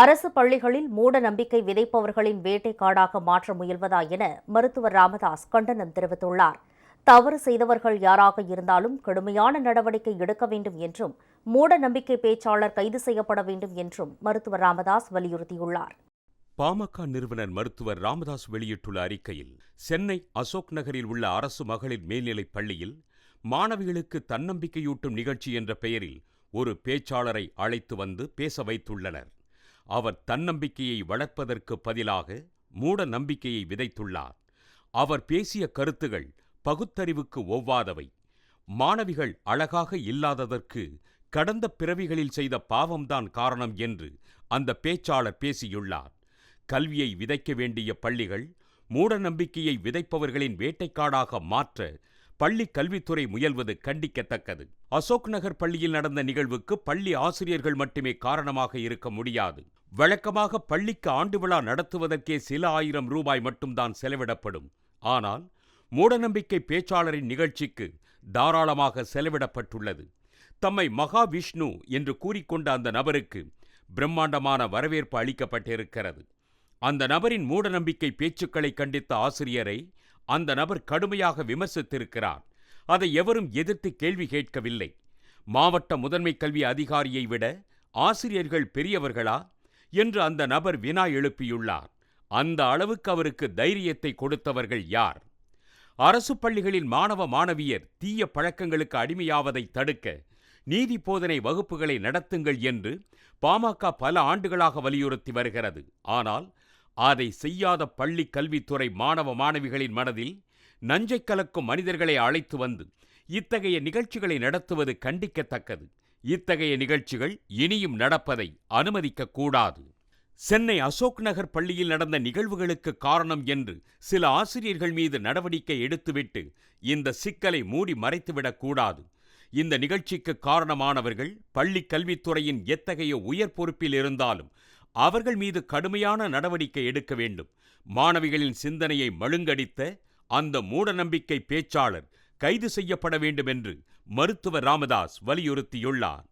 அரசு பள்ளிகளில் மூட நம்பிக்கை விதைப்பவர்களின் வேட்டைக்காடாக மாற்ற முயல்வதா என மருத்துவர் ராமதாஸ் கண்டனம் தெரிவித்துள்ளார். தவறு செய்தவர்கள் யாராக இருந்தாலும் கடுமையான நடவடிக்கை எடுக்க வேண்டும் என்றும் மூட நம்பிக்கை பேச்சாளர் கைது செய்யப்பட வேண்டும் என்றும் மருத்துவர் ராமதாஸ் வலியுறுத்தியுள்ளார். பாமக நிறுவனர் மருத்துவர் ராமதாஸ் வெளியிட்டுள்ள அறிக்கையில் சென்னை அசோக் நகரில் உள்ள அரசு மகளிர் மேல்நிலைப் பள்ளியில் மாணவிகளுக்கு தன்னம்பிக்கையூட்டும் நிகழ்ச்சி என்ற பெயரில் ஒரு பேச்சாளரை அழைத்து வந்து பேச வைத்துள்ளனர். அவர் தன்னம்பிக்கையை வளர்ப்பதற்கு பதிலாக மூட நம்பிக்கையை விதைத்துள்ளார். அவர் பேசிய கருத்துகள் பகுத்தறிவுக்கு ஒவ்வாதவை. மாணவிகள் அழகாக இல்லாததற்கு கடந்த பிறவிகளில் செய்த பாவம்தான் காரணம் என்று அந்த பேச்சாளர் பேசியுள்ளார். கல்வியை விதைக்க வேண்டிய பள்ளிகள் மூட நம்பிக்கையை விதைப்பவர்களின் வேட்டைக்காடாக மாற்ற பள்ளி கல்வித்துறை முயல்வது கண்டிக்கத்தக்கது. அசோக் நகர் பள்ளியில் நடந்த நிகழ்வுக்கு பள்ளி ஆசிரியர்கள் மட்டுமே காரணமாக இருக்க முடியாது. வழக்கமாக பள்ளிக்கு ஆண்டு விழா நடத்துவதற்கே சில ஆயிரம் ரூபாய் மட்டும்தான் செலவிடப்படும். ஆனால் மூடநம்பிக்கை பேச்சாளரின் நிகழ்ச்சிக்கு தாராளமாக செலவிடப்பட்டுள்ளது. தம்மை மகாவிஷ்ணு என்று கூறிக்கொண்ட அந்த நபருக்கு பிரம்மாண்டமான வரவேற்பு அளிக்கப்பட்டிருக்கிறது. அந்த நபரின் மூடநம்பிக்கை பேச்சுக்களை கண்டித்த ஆசிரியரை அந்த நபர் கடுமையாக விமர்சித்திருக்கிறார். அதை எவரும் எதிர்த்து கேள்வி கேட்கவில்லை. மாவட்ட முதன்மை கல்வி அதிகாரியை விட ஆசிரியர்கள் பெரியவர்களா? என்று அந்த நபர் வினா எழுப்பியுள்ளார். அந்த அளவுக்கு அவருக்கு தைரியத்தை கொடுத்தவர்கள் யார்? அரசு பள்ளிகளில் மாணவ மாணவியர் தீய பழக்கங்களுக்கு அடிமையாவதை தடுக்க நீதி போதனை வகுப்புகளை நடத்துங்கள் என்று பாமக பல ஆண்டுகளாக வலியுறுத்தி வருகிறது. ஆனால் அதை செய்யாத பள்ளி கல்வித்துறை மாணவ மாணவிகளின் மனதில் நஞ்சை கலக்கும் மனிதர்களை அழைத்து வந்து இத்தகைய நிகழ்ச்சிகளை நடத்துவது கண்டிக்கத்தக்கது. இத்தகைய நிகழ்ச்சிகள் இனியும் நடப்பதை அனுமதிக்க கூடாது சென்னை அசோக் நகர் பள்ளியில் நடந்த நிகழ்வுகளுக்கு காரணம் என்று சில ஆசிரியர்கள் மீது நடவடிக்கை எடுத்துவிட்டு இந்த சிக்கலை மூடி மறைத்துவிடக் கூடாது. இந்த நிகழ்ச்சிக்கு காரணமானவர்கள் பள்ளி கல்வித்துறையின் எத்தகைய உயர் பொறுப்பில் இருந்தாலும் அவர்கள் மீது கடுமையான நடவடிக்கை எடுக்க வேண்டும். மாணவிகளின் சிந்தனையை மழுங்கடித்த அந்த மூடநம்பிக்கை பேச்சாளர் கைது செய்யப்பட வேண்டும் என்று மருத்துவர் ராமதாஸ் வலியுறுத்தியுள்ளார்.